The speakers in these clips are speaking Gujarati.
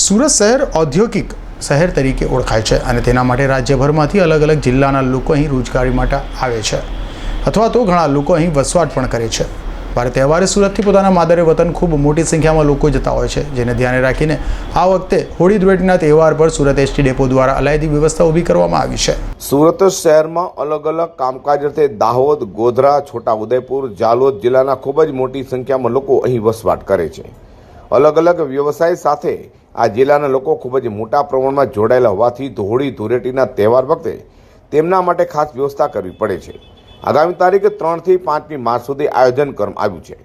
સુરત શહેર ઔદ્યોગિક શહેર તરીકે ઓળખાય છે અને તેના માટે રાજ્યભરમાંથી અલગ અલગ જિલ્લાના લોકો અહીં રોજગારી માટે આવે છે. અથવા તો ઘણા લોકો અહીં વસવાટ પણ કરે છે. ભારે તહેવારે સુરતથી પોતાના માદરે વતન ખૂબ મોટી સંખ્યામાં લોકો જતા હોય છે. જેને ધ્યાને રાખીને આ વખતે હોળી ધૂળેટીના તહેવાર પર સુરત એસટી ડેપો દ્વારા અલાયદી વ્યવસ્થા ઊભી કરવામાં આવી છે. સુરત શહેરમાં અલગ અલગ કામકાજ અર્થે દાહોદ, ગોધરા, છોટાઉદેપુર જાલોદ જિલ્લાના ખૂબ જ મોટી સંખ્યામાં લોકો અહીં વસવાટ કરે છે. અલગ અલગ વ્યવસાય સાથે આ જિલ્લાના લોકો ખૂબ જ મોટા પ્રમાણમાં જોડાયેલા હોવાથી ધોળી ધૂળેટીના તહેવાર વખતે તેમના માટે ખાસ વ્યવસ્થા કરવી પડે છે. આગામી તારીખ ત્રણથી પાંચમી માર્ચ સુધી આયોજન કરવામાં આવ્યું છે.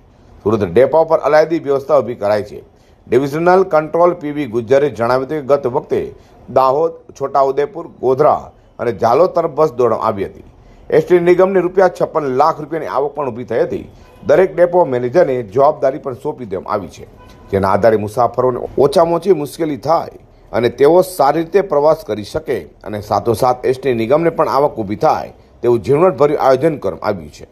સુરત ડેપા પર અલાયદી વ્યવસ્થા ઊભી કરાઈ છે. ડિવિઝનલ કંટ્રોલ પીવી ગુજ્જરે જણાવ્યું હતું કે ગત વખતે દાહોદ, છોટાઉદેપુર, ગોધરા અને ઝાલોદ તરફ બસ દોડવામાં આવી હતી. એસટી નિગમને રૂપિયા છપ્પન લાખ રૂપિયાની આવક પણ ઊભી થઈ હતી. દરેક ડેપો મેનેજરને જવાબદારી પણ સોંપી દેવામાં આવી છે. જેના આધારે મુસાફરોને ઓછામાં ઓછી મુશ્કેલી થાય અને તેઓ સારી રીતે પ્રવાસ કરી શકે અને સાથોસાથ એસટી નિગમને પણ આવક ઊભી થાય તેવું ઝીણવટભર્યું આયોજન કરવામાં આવ્યું છે.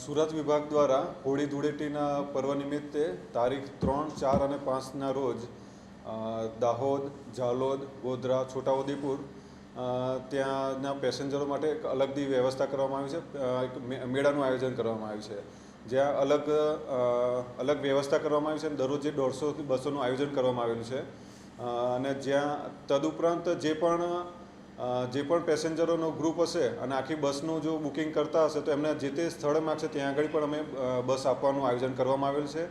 સુરત વિભાગ દ્વારા હોળી ધૂળેટીના પર્વ નિમિત્તે તારીખ ત્રણ, ચાર અને પાંચના રોજ દાહોદ, ઝાલોદ, ગોધરા, છોટાઉદેપુર ત્યાંના પેસેન્જરો માટે એક અલગથી વ્યવસ્થા કરવામાં આવી છે. એક મેળાનું આયોજન કરવામાં આવ્યું છે. જ્યાં અલગ અલગ વ્યવસ્થા કરવામાં આવી છે અને દરરોજ દોઢસોથી બસોનું આયોજન કરવામાં આવેલું છે. અને જ્યાં તદુપરાંત જે પણ જે પણ પેસેન્જરોનો ગ્રુપ હશે અને આખી બસનું જો બુકિંગ કરતા હશે તો એમને જે તે સ્થળે માગશે ત્યાં આગળ પણ અમે બસ આપવાનું આયોજન કરવામાં આવેલ છે.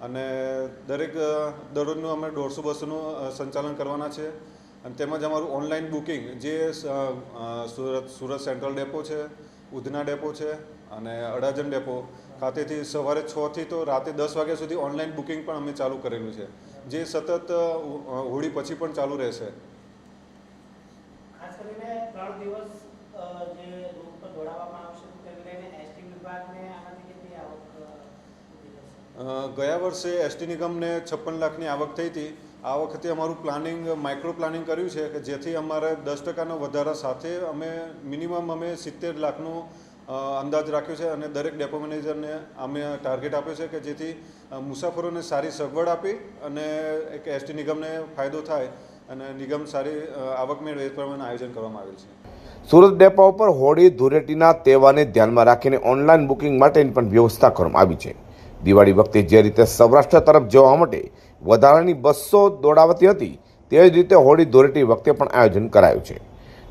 અને દરેક દરરોજનું અમે દોઢસો બસોનું સંચાલન કરવાના છે. અને તેમજ અમારું ઓનલાઈન બુકિંગ જે સુરત સુરત સેન્ટ્રલ ડેપો છે ઉધના ડેપો છે અને અડાજણ ડેપો. ખાતેથી સવારે છથી તો રાતે દસ વાગ્યા સુધી ઓનલાઈન બુકિંગ પણ અમે ચાલુ કરેલું છે. જે સતત હોળી પછી પણ ચાલુ રહેશે. ખાસ કરીને ત્રણ દિવસ જે રૂટ પર દોડાવવામાં આવશે તેને એસટી વિભાગને આનાથી કેટલી આવક અ, ઊભી થશે? અ, ગયા વર્ષે એસટી નિગમને છપ્પન લાખની આવક થઈ હતી. આ વખતે અમારું પ્લાનિંગ, માઇક્રો પ્લાનિંગ કર્યું છે કે જેથી અમારે દસ ટકાનો વધારા સાથે અમે મિનિમમ અમે સિત્તેર લાખનું અંદાજ રાખ્યો છે અને દરેક ડેપો મેનેજરને અમે ટાર્ગેટ આપ્યો છે કે જેથી મુસાફરોને સારી સગવડ આપી અને એક એસટી નિગમને ફાયદો થાય અને નિગમ સારી આવક મેળવે એ પ્રમાણે આયોજન કરવામાં આવેલ છે. સુરત ડેપો ઉપર હોળી ધૂળેટીના તહેવારને ધ્યાનમાં રાખીને ઓનલાઈન બુકિંગ માટેની પણ વ્યવસ્થા કરવામાં આવી છે. દિવાળી વખતે જે રીતે સૌરાષ્ટ્ર તરફ જવા માટે વધારાની બસો દોડાવતી હતી, તે જ રીતે હોળી ધૂળેટી વખતે પણ આયોજન કરાયું છે.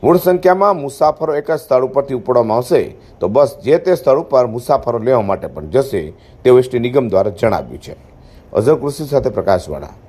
મૂળ સંખ્યામાં મુસાફરો એક જ સ્થળ ઉપરથી ઉપડવામાં આવશે, તો બસ જે તે સ્થળ ઉપર મુસાફરો લેવા માટે પણ જશે, તેવું એસટી નિગમ દ્વારા જણાવ્યું છે. અઝર કૃષિ સાથે પ્રકાશવાળા.